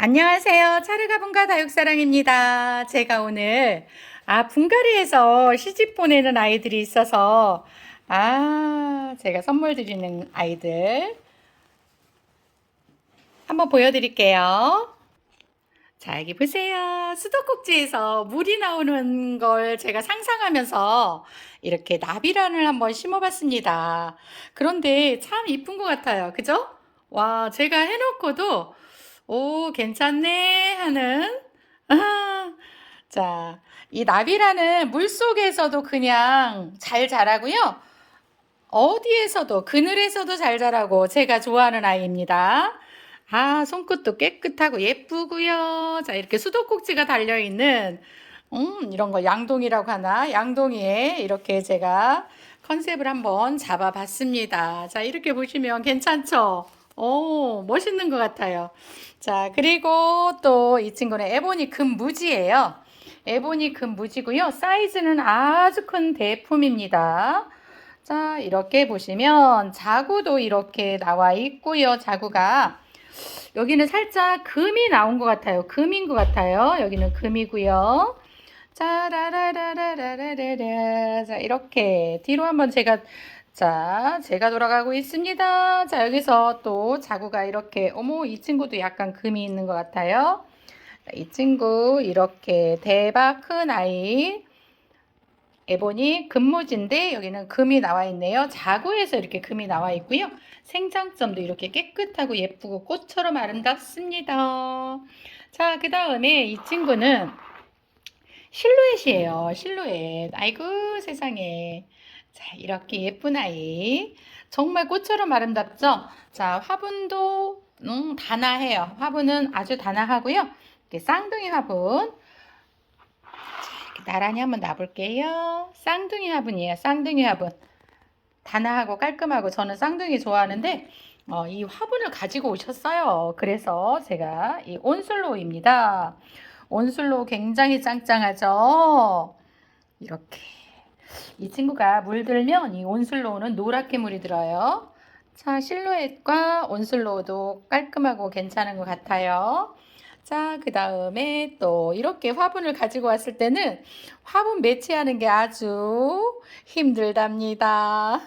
안녕하세요. 차르가 분가 다육사랑입니다. 제가 오늘 아 분가리에서 시집 보내는 아이들이 있어서 아 제가 선물 드리는 아이들 한번 보여드릴게요. 자 여기 보세요. 수도꼭지에서 물이 나오는 걸 제가 상상하면서 이렇게 나비란을 한번 심어봤습니다. 그런데 참 이쁜 것 같아요. 그죠? 와 제가 해놓고도 오, 괜찮네 하는. 아, 자, 이 나비라는 물 속에서도 그냥 잘 자라고요. 어디에서도 그늘에서도 잘 자라고 제가 좋아하는 아이입니다. 아, 손끝도 깨끗하고 예쁘고요. 자, 이렇게 수도꼭지가 달려 있는 음, 이런 거 양동이라고 하나? 양동이에 이렇게 제가 컨셉을 한번 잡아봤습니다. 자, 이렇게 보시면 괜찮죠? 오, 멋있는 것 같아요. 자, 그리고 또 이 친구는 에보니 금무지예요. 에보니 금무지고요. 사이즈는 아주 큰 대품입니다. 자, 이렇게 보시면 자구도 이렇게 나와 있고요. 자구가 여기는 살짝 금이 나온 것 같아요. 금인 것 같아요. 여기는 금이고요. 자, 라라라라라라라. 자, 이렇게 뒤로 한번 제가 자, 제가 돌아가고 있습니다. 자, 여기서 또 자구가 이렇게, 어머, 이 친구도 약간 금이 있는 것 같아요. 자, 이 친구, 이렇게 대박 큰 아이. 에보니 금무지인데 여기는 금이 나와 있네요. 자구에서 이렇게 금이 나와 있고요. 생장점도 이렇게 깨끗하고 예쁘고 꽃처럼 아름답습니다. 자, 그 다음에 이 친구는 실루엣이에요. 실루엣. 아이고, 세상에. 자, 이렇게 예쁜 아이. 정말 꽃처럼 아름답죠? 자, 화분도 음, 단아해요. 화분은 아주 단아하고요. 이렇게 쌍둥이 화분. 자, 이렇게 나란히 한번 놔볼게요. 쌍둥이 화분이에요. 쌍둥이 화분. 단아하고 깔끔하고 저는 쌍둥이 좋아하는데 어, 이 화분을 가지고 오셨어요. 그래서 제가 이 온슬로우입니다. 온슬로우 굉장히 짱짱하죠? 이렇게. 이 친구가 물들면 이 온슬로우는 노랗게 물이 들어요. 자, 실루엣과 온슬로우도 깔끔하고 괜찮은 것 같아요. 자, 그 다음에 또 이렇게 화분을 가지고 왔을 때는 화분 매치하는 게 아주 힘들답니다.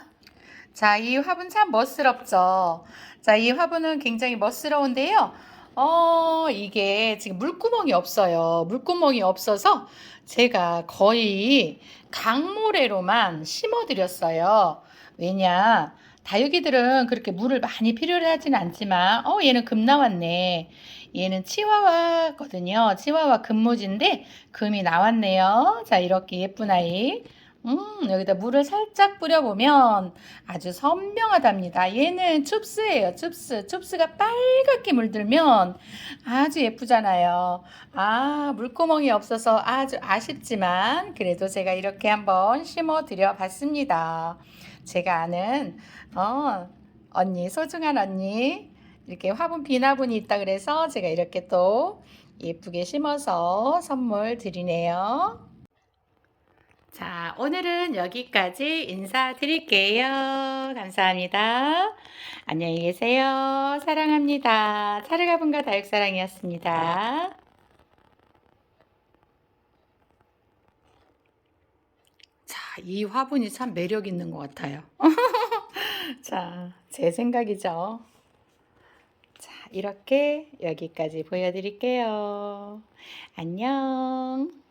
자, 이 화분 참 멋스럽죠? 자, 이 화분은 굉장히 멋스러운데요. 어, 이게 지금 물구멍이 없어요. 물구멍이 없어서 제가 거의 강모래로만 심어드렸어요. 왜냐, 다육이들은 그렇게 물을 많이 필요로 하진 않지만, 어, 얘는 금 나왔네. 얘는 치와와거든요. 치와와 금무지인데 금이 나왔네요. 자, 이렇게 예쁜 아이. 음, 여기다 물을 살짝 뿌려보면 아주 선명하답니다. 얘는 춥스예요, 춥스. 춥스가 빨갛게 물들면 아주 예쁘잖아요. 아, 물구멍이 없어서 아주 아쉽지만 그래도 제가 이렇게 한번 심어 드려 봤습니다. 제가 아는, 어, 언니, 소중한 언니. 이렇게 화분 비나분이 있다 그래서 제가 이렇게 또 예쁘게 심어서 선물 드리네요. 자, 오늘은 여기까지 인사드릴게요. 감사합니다. 안녕히 계세요. 사랑합니다. 차르가분과 다육사랑이었습니다. 자, 이 화분이 참 매력 있는 것 같아요. 자, 제 생각이죠. 자, 이렇게 여기까지 보여드릴게요. 안녕.